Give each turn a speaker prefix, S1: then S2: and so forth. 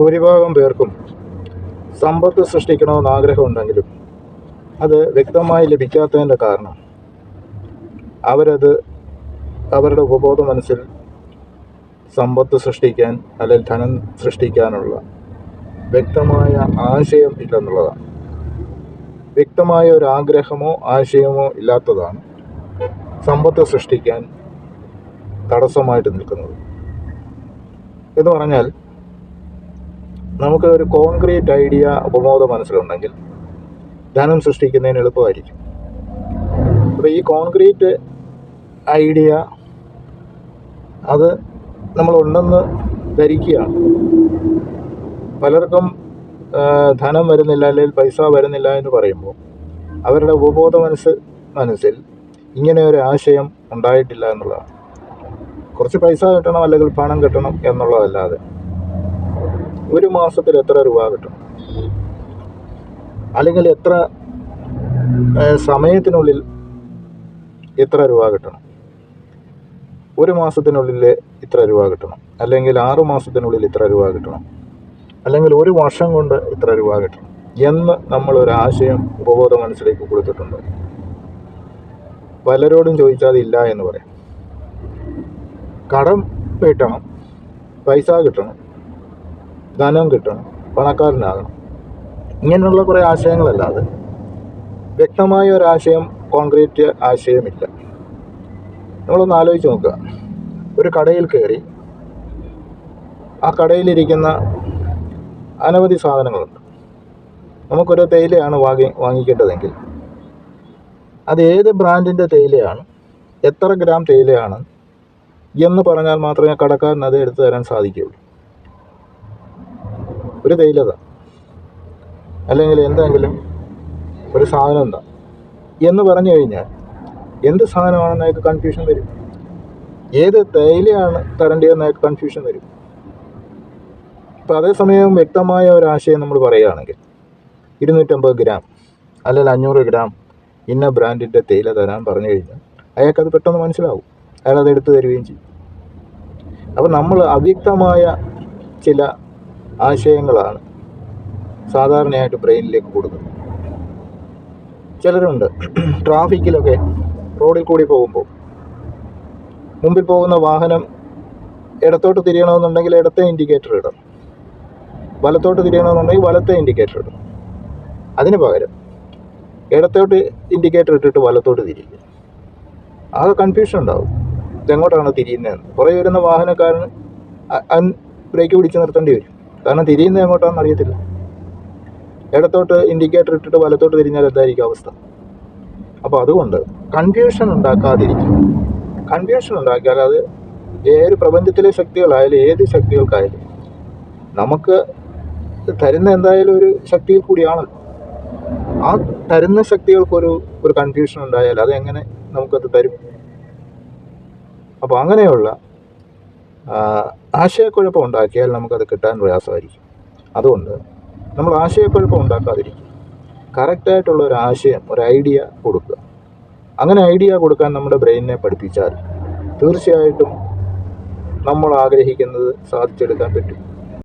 S1: ഭൂരിഭാഗം പേർക്കും സമ്പത്ത് സൃഷ്ടിക്കണമെന്ന് ആഗ്രഹമുണ്ടെങ്കിലും അത് വ്യക്തമായി ലഭിക്കാത്തതിന്റെ കാരണം അവരത് അവരുടെ ഉപബോധ മനസ്സിൽ സമ്പത്ത് സൃഷ്ടിക്കാൻ അല്ലെങ്കിൽ ധനം സൃഷ്ടിക്കാനുള്ള വ്യക്തമായ ആശയം ഇല്ലെന്നുള്ളതാണ്. വ്യക്തമായ ഒരു ആഗ്രഹമോ ആശയമോ ഇല്ലാത്തതാണ് സമ്പത്ത് സൃഷ്ടിക്കാൻ തടസ്സമായിട്ട് നിൽക്കുന്നത്. എന്ന് പറഞ്ഞാൽ നമുക്ക് ഒരു കോൺക്രീറ്റ് ഐഡിയ ഉപബോധ മനസ്സിലുണ്ടെങ്കിൽ ധനം സൃഷ്ടിക്കുന്നതിന് എളുപ്പമായിരിക്കും. അപ്പോൾ ഈ കോൺക്രീറ്റ് ഐഡിയ അത് നമ്മളുണ്ടെന്ന് ധരിക്കുകയാണ്. പലർക്കും ധനം വരുന്നില്ല അല്ലെങ്കിൽ പൈസ വരുന്നില്ല എന്ന് പറയുമ്പോൾ അവരുടെ ഉപബോധ മനസ്സ് മനസ്സിൽ ഇങ്ങനെ ഒരു ആശയം ഉണ്ടായിട്ടില്ല എന്നുള്ളതാണ്. കുറച്ച് പൈസ കിട്ടണം അല്ലെങ്കിൽ പണം കിട്ടണം എന്നുള്ളതല്ലാതെ ഒരു മാസത്തിൽ എത്ര രൂപ കിട്ടും? അല്ലെങ്കിൽ എത്ര സമയത്തിനുള്ളിൽ എത്ര രൂപ കിട്ടണം? ഒരു മാസത്തിനുള്ളിൽ ഇത്ര രൂപ കിട്ടണം. അല്ലെങ്കിൽ ആറു മാസത്തിനുള്ളിൽ ഇത്ര രൂപ കിട്ടണം. അല്ലെങ്കിൽ ഒരു വർഷം കൊണ്ട് ഇത്ര രൂപ കിട്ടണം എന്ന് നമ്മൾ ഒരു ആശയം ഉപബോധ മനസ്സിലേക്ക് കൊടുത്തിട്ടുണ്ട്. പലരോടും ചോദിച്ചാൽ ഇല്ല എന്ന് പറയാം. കടം വീട്ടണം പൈസ കിട്ടണം ധനം കിട്ടണം പണക്കാരനാകണം. ഇങ്ങനെയുള്ള കുറേ ആശയങ്ങളല്ലാതെ വ്യക്തമായ ഒരാശയം കോൺക്രീറ്റ് ആശയമില്ല. നമ്മളൊന്ന് ആലോചിച്ച് നോക്കുക. ഒരു കടയിൽ കയറി ആ കടയിലിരിക്കുന്ന അനവധി സാധനങ്ങളുണ്ട്. നമുക്കൊരു തേയിലയാണ് വാങ്ങി വാങ്ങിക്കേണ്ടതെങ്കിൽ. അത് ഏത് ബ്രാൻഡിന്റെ തേയിലയാണ് എത്ര ഗ്രാം തേയിലയാണ് എന്ന് പറഞ്ഞാൽ മാത്രമേ കടക്കാരൻ അത് എടുത്തു തരാൻ സാധിക്കുകയുള്ളൂ. ഒരു തേയിലത അല്ലെങ്കിൽ എന്തെങ്കിലും ഒരു സാധനം എന്താ? എന്ന് പറഞ്ഞു കഴിഞ്ഞാൽ എന്ത് സാധനമാണെന്ന് അയാൾക്ക് കൺഫ്യൂഷൻ വരും? ഏത് തേയിലയാണ് തരേണ്ടതെന്ന് അയാൾക്ക് കൺഫ്യൂഷൻ വരും? അപ്പം അതേസമയം വ്യക്തമായ ഒരു ആശയം നമ്മൾ പറയുകയാണെങ്കിൽ ഇരുന്നൂറ്റമ്പത് ഗ്രാം അല്ലെങ്കിൽ അഞ്ഞൂറ് ഗ്രാം ഇന്ന ബ്രാൻഡിന്റെ തേയില തരാൻ പറഞ്ഞു കഴിഞ്ഞാൽ അയാൾക്കത് പെട്ടെന്ന് മനസ്സിലാവും. അയാൾ അത് എടുത്തു തരികയും ചെയ്യും. അപ്പോൾ നമ്മൾ അവ്യക്തമായ ചില ആശയങ്ങളാണ് സാധാരണയായിട്ട് ബ്രെയിനിലേക്ക് കൊടുക്കുന്നത് ചിലരുണ്ട് ട്രാഫിക്കിലൊക്കെ റോഡിൽ കൂടി പോകുമ്പോൾ മുമ്പിൽ പോകുന്ന വാഹനം ഇടത്തോട്ട് തിരിയണമെന്നുണ്ടെങ്കിൽ ഇടത്തെ ഇൻഡിക്കേറ്റർ ഇടണം. വലത്തോട്ട് തിരിയണമെന്നുണ്ടെങ്കിൽ വലത്തെ ഇൻഡിക്കേറ്റർ ഇടണം. അതിന് പകരം ഇടത്തോട്ട് ഇൻഡിക്കേറ്റർ ഇട്ടിട്ട് വലത്തോട്ട് തിരിയില്ല ആകെ കൺഫ്യൂഷൻ ഉണ്ടാവും. ഇതെങ്ങോട്ടാണ് തിരിയുന്നതെന്ന്. കുറേ വരുന്ന വാഹനക്കാരന് ബ്രേക്ക് പിടിച്ച് നിർത്തേണ്ടി വരും. കാരണം തിരിയുന്നത് എങ്ങോട്ടാണെന്ന് അറിയത്തില്ല. ഇടത്തോട്ട് ഇൻഡിക്കേറ്റർ ഇട്ടിട്ട് വലത്തോട്ട് തിരിഞ്ഞാൽ എന്തായിരിക്കും അവസ്ഥ? അപ്പോൾ അതുകൊണ്ട് കൺഫ്യൂഷൻ ഉണ്ടാക്കാതിരിക്കും കൺഫ്യൂഷൻ ഉണ്ടാക്കിയാൽ അത് ഏത് പ്രപഞ്ചത്തിലെ ശക്തികളായാലും ഏത് ശക്തികൾക്കായാലും നമുക്ക് തരുന്ന എന്തായാലും ഒരു ശക്തിയിൽ കൂടിയാണല്ലോ ആ തരുന്ന ശക്തികൾക്കൊരു ഒരു കൺഫ്യൂഷൻ ഉണ്ടായാൽ അതെങ്ങനെ നമുക്കത് തരും? അപ്പോൾ അങ്ങനെയുള്ള ആശയക്കുഴപ്പം ഉണ്ടാക്കിയാൽ നമുക്കത് കിട്ടാൻ പ്രയാസമായിരിക്കും. അതുകൊണ്ട് നമ്മൾ ആശയക്കുഴപ്പം ഉണ്ടാക്കാതിരിക്കും കറക്റ്റായിട്ടുള്ള ഒരു ആശയം ഒരു ഐഡിയ കൊടുക്കുക. അങ്ങനെ ഐഡിയ കൊടുക്കാൻ നമ്മുടെ ബ്രെയിനിനെ പഠിപ്പിച്ചാൽ തീർച്ചയായിട്ടും നമ്മൾ ആഗ്രഹിക്കുന്നത് സാധിച്ചെടുക്കാൻ പറ്റും.